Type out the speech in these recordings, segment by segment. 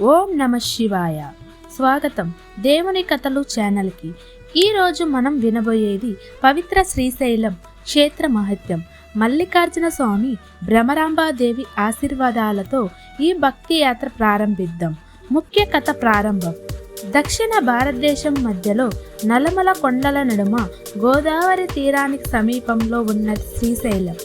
ఓం నమ శివాయ. స్వాగతం దేవుని కథలు ఛానల్కి. ఈరోజు మనం వినబోయేది పవిత్ర శ్రీశైలం క్షేత్ర మహత్యం. మల్లికార్జున స్వామి భ్రమరాంబాదేవి ఆశీర్వాదాలతో ఈ భక్తి యాత్ర ప్రారంభిద్దాం. ముఖ్య కథ ప్రారంభం. దక్షిణ భారతదేశం మధ్యలో నలమల కొండల నడుమ గోదావరి తీరానికి సమీపంలో ఉన్న శ్రీశైలం.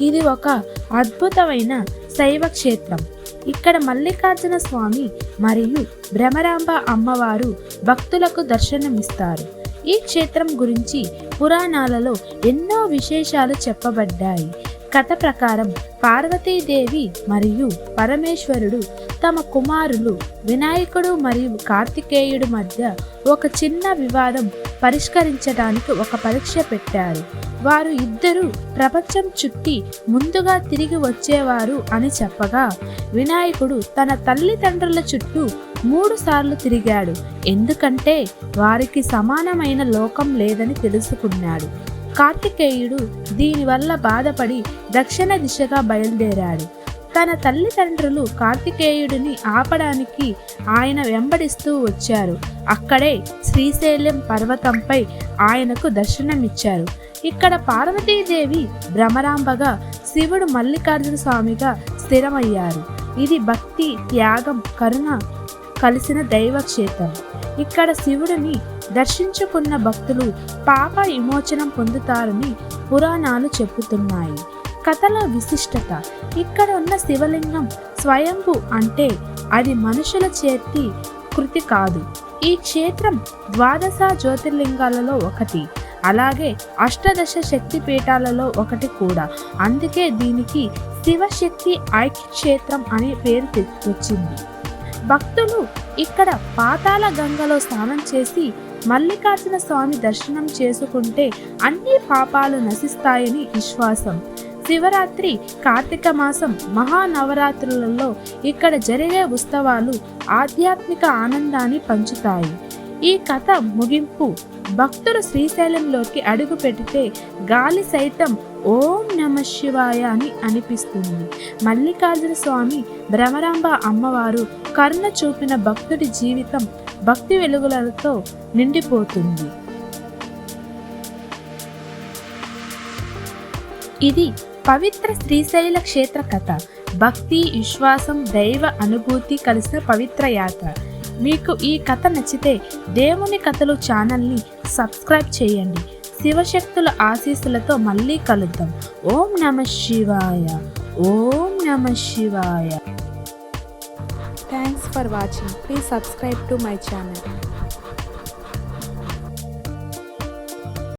ఇది ఒక అద్భుతమైన శైవ క్షేత్రం. ఇక్కడ మల్లికార్జున స్వామి మరియు భ్రమరాంబ అమ్మవారు భక్తులకు దర్శనమిస్తారు. ఈ క్షేత్రం గురించి పురాణాలలో ఎన్నో విశేషాలు చెప్పబడ్డాయి. కథ ప్రకారం పార్వతీదేవి మరియు పరమేశ్వరుడు తమ కుమారులు వినాయకుడు మరియు కార్తికేయుడు మధ్య ఒక చిన్న వివాదం పరిష్కరించడానికి ఒక పరీక్ష పెట్టారు. వారు ఇద్దరు ప్రపంచం చుట్టి ముందుగా తిరిగి వచ్చేవారు అని చెప్పగా వినాయకుడు తన తల్లిదండ్రుల చుట్టూ మూడు సార్లు తిరిగాడు. ఎందుకంటే వారికి సమానమైన లోకం లేదని తెలుసుకున్నాడు. కార్తికేయుడు దీనివల్ల బాధపడి దక్షిణ దిశగా బయలుదేరాడు. తన తల్లిదండ్రులు కార్తికేయుడిని ఆపడానికి ఆయన వెంబడిస్తూ వచ్చారు. అక్కడే శ్రీశైలం పర్వతంపై ఆయనకు దర్శనమిచ్చారు. ఇక్కడ పార్వతీదేవి భ్రమరాంబగా శివుడు మల్లికార్జున స్వామిగా స్థిరమయ్యారు. ఇది భక్తి త్యాగం కరుణ కలిసిన దైవక్షేత్రం. ఇక్కడ శివుడిని దర్శించుకున్న భక్తులు పాప విమోచనం పొందుతారని పురాణాలు చెబుతున్నాయి. కథల విశిష్టత. ఇక్కడ ఉన్న శివలింగం స్వయంభు అంటే అది మనుషుల చేతి కృతి కాదు. ఈ క్షేత్రం ద్వాదశ జ్యోతిర్లింగాలలో ఒకటి. అలాగే అష్టదశ శక్తి పీఠాలలో ఒకటి కూడా. అందుకే దీనికి శివశక్తి ఐక్య క్షేత్రం అనే పేరు తెచ్చింది భక్తులు ఇక్కడ పాతాళ గంగలో స్నానం చేసి మల్లికార్జున స్వామి దర్శనం చేసుకుంటే అన్ని పాపాలు నశిస్తాయని విశ్వాసం. శివరాత్రి కార్తీక మాసం మహానవరాత్రులలో ఇక్కడ జరిగే ఉత్సవాలు ఆధ్యాత్మిక ఆనందాన్ని పంచుతాయి. ఈ కథ ముగింపు. భక్తులు శ్రీశైలంలోకి అడుగు పెడితే గాలి సైతం ఓం నమ శివాయ అని అనిపిస్తుంది. మల్లికార్జున స్వామి భ్రమరాంబ అమ్మవారు కరుణ చూపిన భక్తుడి జీవితం భక్తి వెలుగులతో నిండిపోతుంది. ఇది పవిత్ర శ్రీశైల క్షేత్ర కథ. భక్తి విశ్వాసం దైవ అనుభూతి కలిసిన పవిత్ర యాత్ర. మీకు ఈ కథ నచ్చితే దేవుని కథలు ఛానల్ని సబ్స్క్రైబ్ చేయండి. శివశక్తుల ఆశీస్సులతో మళ్ళీ కలుద్దాం. ఓం నమ Shivaya. Om Namah Shivaya. Thanks for watching please subscribe to my channel